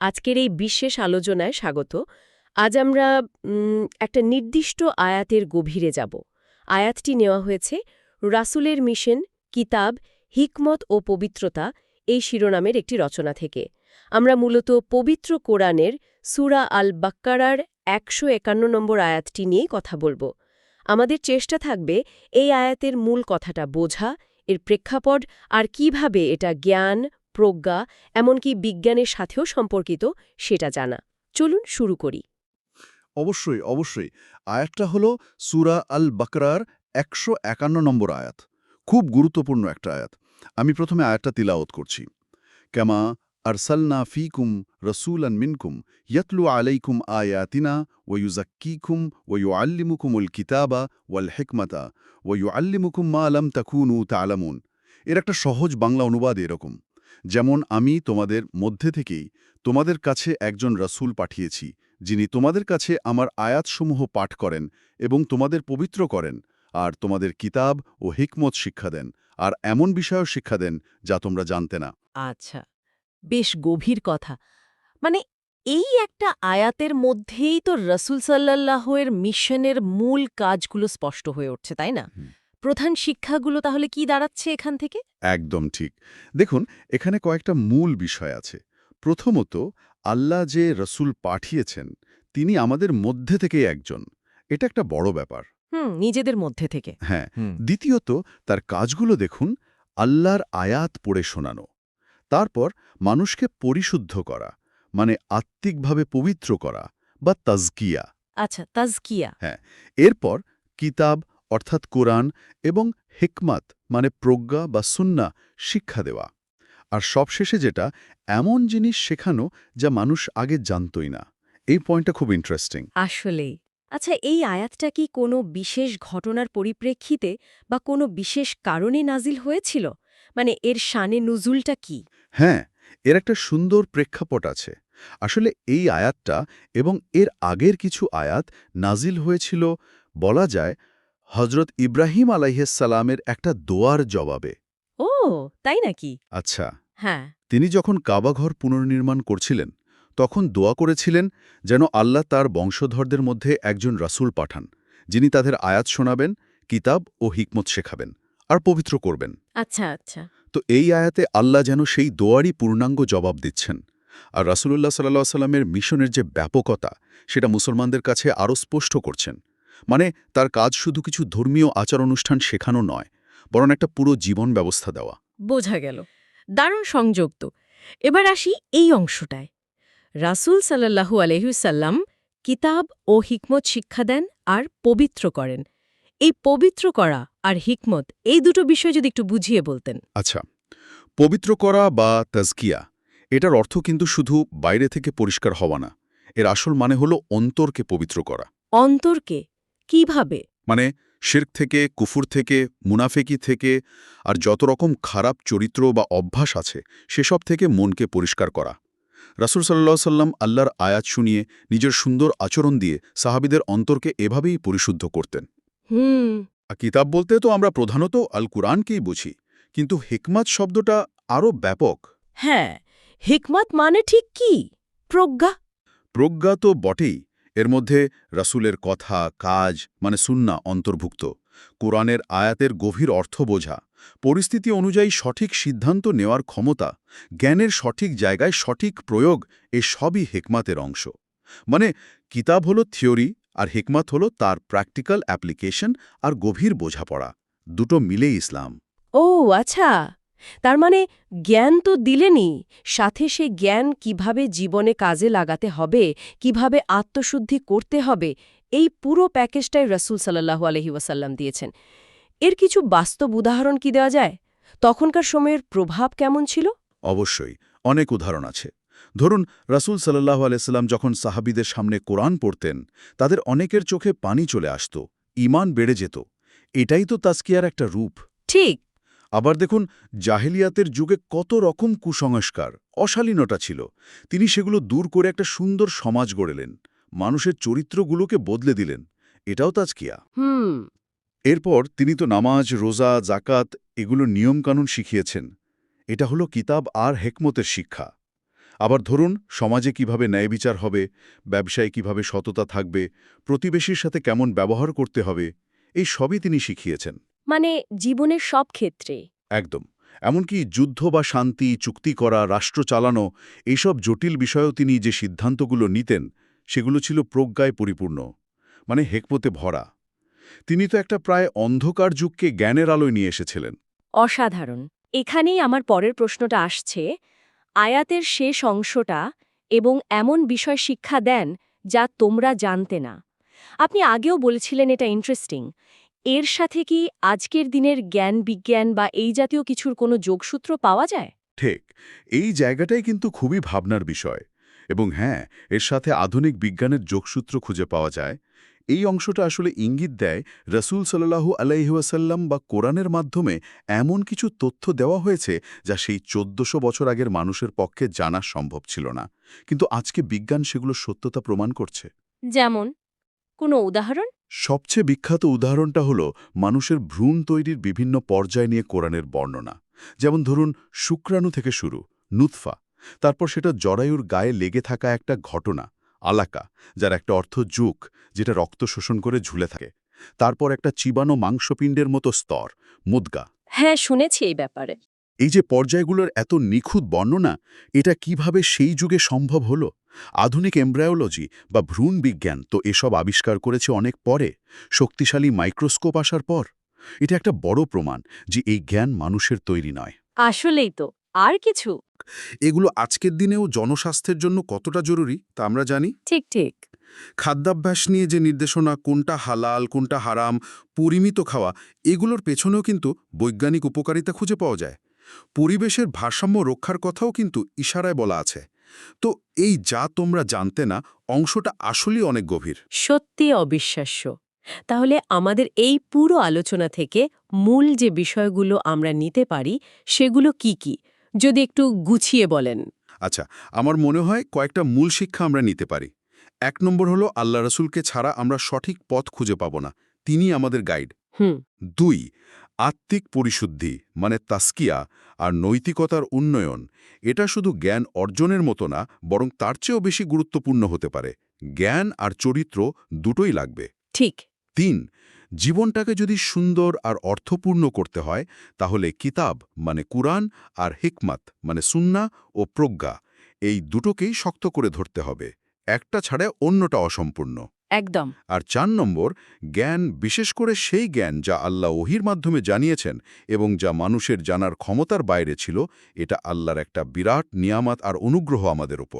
আজকের এই বিশেষ আলোচনায় স্বাগত। আজ আমরা একটা নির্দিষ্ট আয়াতের গভীরে যাব। আয়াতটি নেওয়া হয়েছে, রাসুলের মিশন, কিতাব, হিকমত ও পবিত্রতা এই শিরোনামের একটি রচনা থেকে। আমরা মূলত পবিত্র কোরআনের সুরা আল বাক্কারার একশো একান্ন নম্বর আয়াতটি নিয়ে কথা বলব। আমাদের চেষ্টা থাকবে এই আয়াতের মূল কথাটা বোঝা, এর প্রেক্ষাপট, আর কীভাবে এটা জ্ঞান প্রজ্ঞা, এমনকি বিজ্ঞানের সাথেও সম্পর্কিত, সেটা জানা। চলুন শুরু করি। অবশ্যই অবশ্যই। আয়াতটা হলো সুরা আল বাকরার একশো একান্ন নম্বর আয়াত। খুব গুরুত্বপূর্ণ একটা আয়াত। আমি প্রথমে আয়াতটা তিলাওত করছি। কেমা আরসালনা ফিকুম রসুলান মিনকুম ইয়াতলু আলাইকুম আয়াতিনা ওয়ুজাক্কিকুম ওয়ু আল্লিমুকুমুল কিতাবা ওয়াল হেকমাতা ওয়ু আল্লিমুকুম মা আলাম তাকুনু তালামুন এর একটা সহজ বাংলা অনুবাদ এরকম। যেমন আমি তোমাদের মধ্যে থেকেই তোমাদের কাছে একজন রসুল পাঠিয়েছি যিনি তোমাদের কাছে আমার আয়াতসমূহ পাঠ করেন এবং তোমাদের পবিত্র করেন আর তোমাদের কিতাব ও হিকমত শিক্ষা দেন আর এমন বিষয়ও শিক্ষা দেন যা তোমরা জানতে না। আচ্ছা বেশ গভীর কথা। মানে এই একটা আয়াতের মধ্যেই তো রসুল সাল্লাহের মিশনের মূল কাজগুলো স্পষ্ট হয়ে উঠছে তাই না। প্রধান শিক্ষাগুলো তাহলে কি দাঁড়াচ্ছে এখান থেকে? একদম ঠিক। দেখুন এখানে কয়েকটা মূল বিষয় আছে। প্রথমত আল্লাহ যে রসুল পাঠিয়েছেন তিনি আমাদের মধ্যে থেকেই একজন। এটা একটা বড় ব্যাপার। হুম নিজেদের মধ্যে থেকে। হ্যাঁ। দ্বিতীয়ত তার কাজগুলো দেখুন আল্লাহর আয়াত পড়ে শোনানো। তারপর মানুষকে পরিশুদ্ধ করা মানে আত্মিকভাবে পবিত্র করা বা তাজকিয়া। আচ্ছা তাজকিয়া। হ্যাঁ। এরপর কিতাব অর্থাৎ কোরআন এবং হিকমাত মানে প্রজ্ঞা বা সুন্না শিক্ষা দেওয়া। আর সবশেষে যেটা এমন জিনিস শেখানো যা মানুষ আগে জানতই না। এই পয়েন্টটা খুব ইন্টারেস্টিং আসলেই। আচ্ছা এই আয়াতটা কি কোনো বিশেষ ঘটনার পরিপ্রেক্ষিতে বা কোনো বিশেষ কারণে নাজিল হয়েছিল? মানে এর শানে নুজুলটা কি? হ্যাঁ এর একটা সুন্দর প্রেক্ষাপট আছে। আসলে এই আয়াতটা এবং এর আগের কিছু আয়াত নাজিল হয়েছিল বলা যায় হজরত ইব্রাহিম আলাইহিসালামের একটা দোয়ার জবাবে। ও তাই নাকি? আচ্ছা হ্যাঁ। তিনি যখন কাবাঘর পুনর্নির্মাণ করছিলেন তখন দোয়া করেছিলেন যেন আল্লাহ তার বংশধরদের মধ্যে একজন রাসূল পাঠান যিনি তাদের আয়াত শোনাবেন কিতাব ও হিকমত শেখাবেন আর পবিত্র করবেন। আচ্ছা আচ্ছা। তো এই আয়াতে আল্লাহ যেন সেই দোয়ারই পূর্ণাঙ্গ জবাব দিচ্ছেন। আর রাসূলুল্লাহ সাল্লাহ সাল্লামের মিশনের যে ব্যাপকতা সেটা মুসলমানদের কাছে আরও স্পষ্ট করছেন। মানে তার কাজ শুধু কিছু ধর্মীয় আচার অনুষ্ঠান শেখানো নয় বরং একটা পুরো জীবন ব্যবস্থা দেওয়া। বোঝা গেল। দারুণ সংযোগ তো এবার আসি এই অংশটায়। রাসূল সাল্লাল্লাহু আলহিসাল্লাম কিতাব ও হিকমত শিক্ষা দেন আর পবিত্র করেন। এই পবিত্র করা আর হিকমত এই দুটো বিষয় যদি একটু বুঝিয়ে বলতেন। আচ্ছা পবিত্র করা বা তাজকিয়া এটার অর্থ কিন্তু শুধু বাইরে থেকে পরিষ্কার হওয়া না এর আসল মানে হলো অন্তরকে পবিত্র করা। অন্তরকে কীভাবে? মানে শির্ক থেকে কুফুর থেকে মুনাফেকি থেকে আর যত রকম খারাপ চরিত্র বা অভ্যাস আছে সেসব থেকে মনকে পরিষ্কার করা। রাসুল সাল্লাহ সাল্লাম আল্লাহর আয়াত শুনিয়ে নিজের সুন্দর আচরণ দিয়ে সাহাবিদের অন্তরকে এভাবেই পরিশুদ্ধ করতেন। হুম। আর কিতাব বলতে তো আমরা প্রধানত আল কুরআনকেই বুঝি কিন্তু হিকমাত শব্দটা আরও ব্যাপক। হ্যাঁ হিকমত মানে ঠিক কি? প্রজ্ঞা? প্রজ্ঞা তো বটেই এর মধ্যে রাসূলের কথা, কাজ মানে সুন্না অন্তর্ভুক্ত। কোরআনের আয়াতের গভীর অর্থ বোঝা। পরিস্থিতি অনুযায়ী সঠিক সিদ্ধান্ত নেওয়ার ক্ষমতা, জ্ঞানের সঠিক জায়গায় সঠিক প্রয়োগ এ সবই হেকমাতের অংশ। মানে কিতাব হলো থিওরি আর হেকমাত হলো তার প্র্যাকটিক্যাল অ্যাপ্লিকেশন আর গভীর বোঝাপড়া। দুটো মিলেই ইসলাম। ও আচ্ছা। তার মানে জ্ঞান তো দিলেনই সাথে সে জ্ঞান কীভাবে জীবনে কাজে লাগাতে হবে কীভাবে আত্মশুদ্ধি করতে হবে এই পুরো প্যাকেজটাই রসুল সাল্লাহু আলহি ওয়াসাল্লাম দিয়েছেন। এর কিছু বাস্তব উদাহরণ কি দেওয়া যায়? তখনকার সময়ের প্রভাব কেমন ছিল? অবশ্যই অনেক উদাহরণ আছে। ধরুন রাসূল সাল্লাহ আলাইসাল্লাম যখন সাহাবিদের সামনে কোরআন পড়তেন তাদের অনেকের চোখে পানি চলে আসত ইমান বেড়ে যেত। এটাই তো তাস্কিয়ার একটা রূপ। ঠিক আবার দেখুন জাহেলিয়াতের যুগে কত রকম কুসংস্কার অশালীনতা ছিল। তিনি সেগুলো দূর করে একটা সুন্দর সমাজ গড়েলেন মানুষের চরিত্রগুলোকে বদলে দিলেন। এটাও তাজকিয়া। হুম। এরপর তিনি তো নামাজ রোজা জাকাত এগুলো নিয়মকানুন শিখিয়েছেন। এটা হলো কিতাব আর হেকমতের শিক্ষা। আবার ধরুন সমাজে কীভাবে ন্যায় বিচার হবে ব্যবসায় কীভাবে সততা থাকবে প্রতিবেশীর সাথে কেমন ব্যবহার করতে হবে এই সবই তিনি শিখিয়েছেন। মানে জীবনের সব ক্ষেত্রে। একদম। এমনকি যুদ্ধ বা শান্তি চুক্তি করা রাষ্ট্র চালানো এইসব জটিল বিষয়েও তিনি যে সিদ্ধান্তগুলো নিতেন সেগুলো ছিল প্রজ্ঞায় পরিপূর্ণ মানে হেকমতে ভরা। তিনি তো একটা প্রায় অন্ধকার যুগকে জ্ঞানের আলোয় নিয়ে এসেছিলেন। অসাধারণ। এখানেই আমার পরের প্রশ্নটা আসছে। আয়াতের শেষ অংশটা এবং এমন বিষয় শিক্ষা দেন যা তোমরা জানতে না। আপনি আগেও বলেছিলেন এটা ইন্টারেস্টিং এর সাথে কি আজকের দিনের জ্ঞান বিজ্ঞান বা এই জাতীয় কিছুর কোনো যোগসূত্র পাওয়া যায়? ঠিক এই জায়গাটাই কিন্তু খুবই ভাবনার বিষয়। এবং হ্যাঁ এর সাথে আধুনিক বিজ্ঞানের যোগসূত্র খুঁজে পাওয়া যায়। এই অংশটা আসলে ইঙ্গিত দেয় রসুল সাল্লাহু আলাইহাসাল্লাম বা কোরআনের মাধ্যমে এমন কিছু তথ্য দেওয়া হয়েছে যা সেই চোদ্দশো বছর আগের মানুষের পক্ষে জানা সম্ভব ছিল না। কিন্তু আজকে বিজ্ঞান সেগুলো সত্যতা প্রমাণ করছে। যেমন কোনো উদাহরণ? সবচেয়ে বিখ্যাত উদাহরণটা হল মানুষের ভ্রূণ তৈরির বিভিন্ন পর্যায় নিয়ে কোরআনের বর্ণনা। যেমন ধরুন, শুক্রাণু থেকে শুরু, নুৎফা। তারপর সেটা জরায়ুর গায়ে লেগে থাকা একটা ঘটনা, আলাকা, যার একটা অর্থ যুগ, যেটা রক্ত শোষণ করে ঝুলে থাকে। তারপর একটা চিবানো মাংসপিণ্ডের মতো স্তর, মুদগা। হ্যাঁ শুনেছি এই ব্যাপারে। এই যে পর্যায়গুলোর এত নিখুঁত বর্ণনা এটা কীভাবে সেই যুগে সম্ভব হলো? আধুনিক এমব্রায়োলজি বা ভ্রূণ বিজ্ঞান তো এসব আবিষ্কার করেছে অনেক পরে শক্তিশালী মাইক্রোস্কোপ আসার পর। এটা একটা বড় প্রমাণ যে এই জ্ঞান মানুষের তৈরি নয়। আসলেই তো আর কিছু? এগুলো আজকের দিনেও জনস্বাস্থ্যের জন্য কতটা জরুরি তা আমরা জানি। ঠিক ঠিক। খাদ্যাভ্যাস নিয়ে যে নির্দেশনা কোনটা হালাল কোনটা হারাম পরিমিত খাওয়া এগুলোর পেছনেও কিন্তু বৈজ্ঞানিক উপকারিতা খুঁজে পাওয়া যায়। পরিবেশের ভারসাম্য রক্ষার কথাও কিন্তু ইশারায় বলা আছে। তো এই যা তোমরা জানতে না অংশটা আসলেই অনেক গভীর। সত্যি অবিশ্বাস্য। তাহলে আমাদের এই পুরো আলোচনা থেকে মূল যে বিষয়গুলো আমরা নিতে পারি সেগুলো কি কি? যদি একটু গুছিয়ে বলেন। আচ্ছা আমার মনে হয় কয়েকটা মূল শিক্ষা আমরা নিতে পারি। এক নম্বর হলো আল্লাহ রসুলকে ছাড়া আমরা সঠিক পথ খুঁজে পাব না। তিনি আমাদের গাইড। হুম। দুই আত্মিক পরিশুদ্ধি মানে তাস্কিয়া আর নৈতিকতার উন্নয়ন এটা শুধু জ্ঞান অর্জনের মতো না বরং তার চেয়েও বেশি গুরুত্বপূর্ণ হতে পারে। জ্ঞান আর চরিত্র দুটোই লাগবে। ঠিক। তিন জীবনটাকে যদি সুন্দর আর অর্থপূর্ণ করতে হয় তাহলে কিতাব মানে কুরআন আর হিকমাত মানে সুন্না ও প্রজ্ঞা এই দুটোকেই শক্ত করে ধরতে হবে। একটা ছাড়া অন্যটা অসম্পূর্ণ। একদম। আর চার নম্বর, জ্ঞান, বিশেষ করে সেই জ্ঞান যা আল্লাহ ওহির মাধ্যমে জানিয়েছেন এবং যা মানুষের জানার ক্ষমতার বাইরে ছিল, এটা আল্লাহর একটা বিরাট নিয়ামত আর অনুগ্রহ আমাদের ওপর